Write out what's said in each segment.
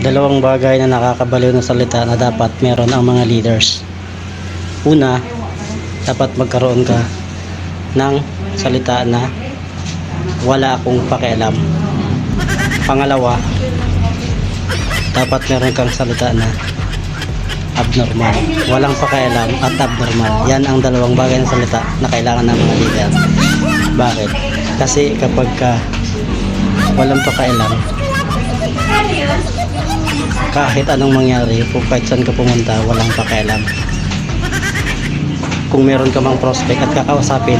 dalawang bagay na nakakabaliw na salita na dapat meron ang mga leaders. Una, dapat magkaroon ka ng salita na wala akong pakialam. Pangalawa, dapat meron kang salita na abnormal. Walang pakialam at abnormal. Yan ang dalawang bagay na salita na kailangan ng mga leader. Bakit? Kasi kapag ka walang pakialam, kahit anong mangyari, kung kahit saan ka pumunta, walang pakialam. Kung meron ka mang prospect at kakausapin,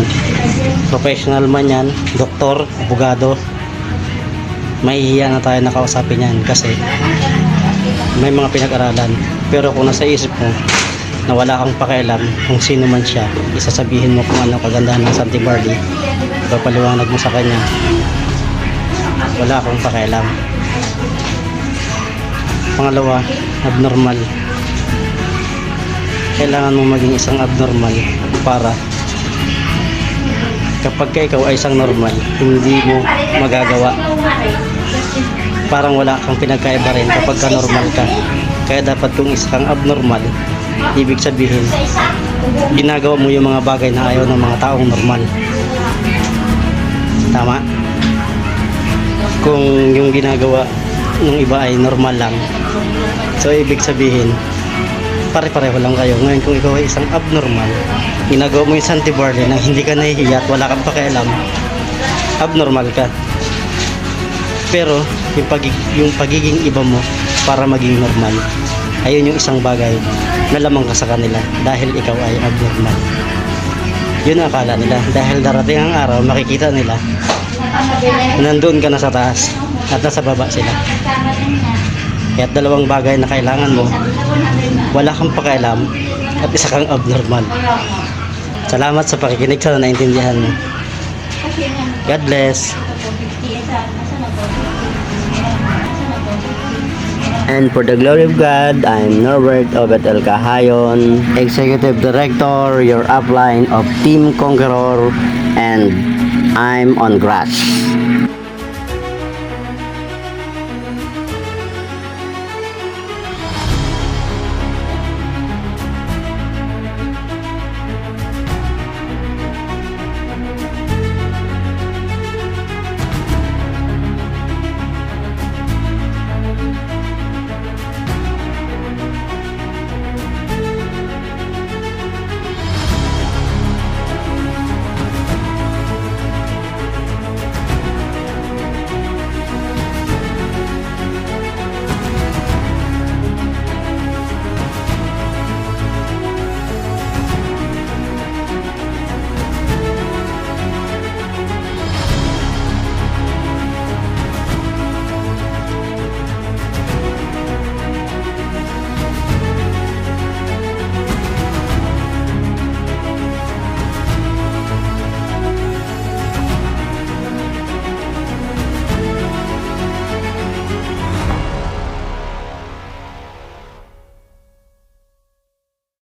professional man yan, doktor, abogado, mahihiya na tayo nakausapin yan kasi may mga pinag-aralan. Pero kung nasa isip mo na wala kang pakialam kung sino man siya, isasabihin mo kung ano kagandahan ng Santi Barley, ipapaliwanag mo sa kanya, wala akong pakialam. Pangalawa, abnormal. Kailangan mo maging isang abnormal para kapag ka ikaw ay isang normal, hindi mo magagawa. Parang wala kang pinagkaiba rin kapag ka normal ka. Kaya dapat kung isa kang abnormal, ibig sabihin, ginagawa mo yung mga bagay na ayaw ng mga taong normal. Tama? Kung yung ginagawa ng iba ay normal lang, so ibig sabihin, pare-pareho lang kayo. Ngayon kung ikaw ay isang abnormal, ginagawa mo yung Santi Barley na hindi ka nahihiya at wala kang pakialam, abnormal ka. Pero yung, pagig yung pagiging iba mo para maging normal, ayun yung isang bagay na lamang ka sa kanila dahil ikaw ay abnormal. Yun ang akala nila. Dahil darating ang araw, makikita nila nandun ka na sa taas at nasa baba sila. Kaya dalawang bagay na kailangan mo, wala kang pakialam at isa kang abnormal. Salamat sa pakikinig sa naintindihan mo. God bless. And for the glory of God, I'm Norbert Obet El Cahayon, Executive Director, your upline of Team Conqueror, and I'm on grass.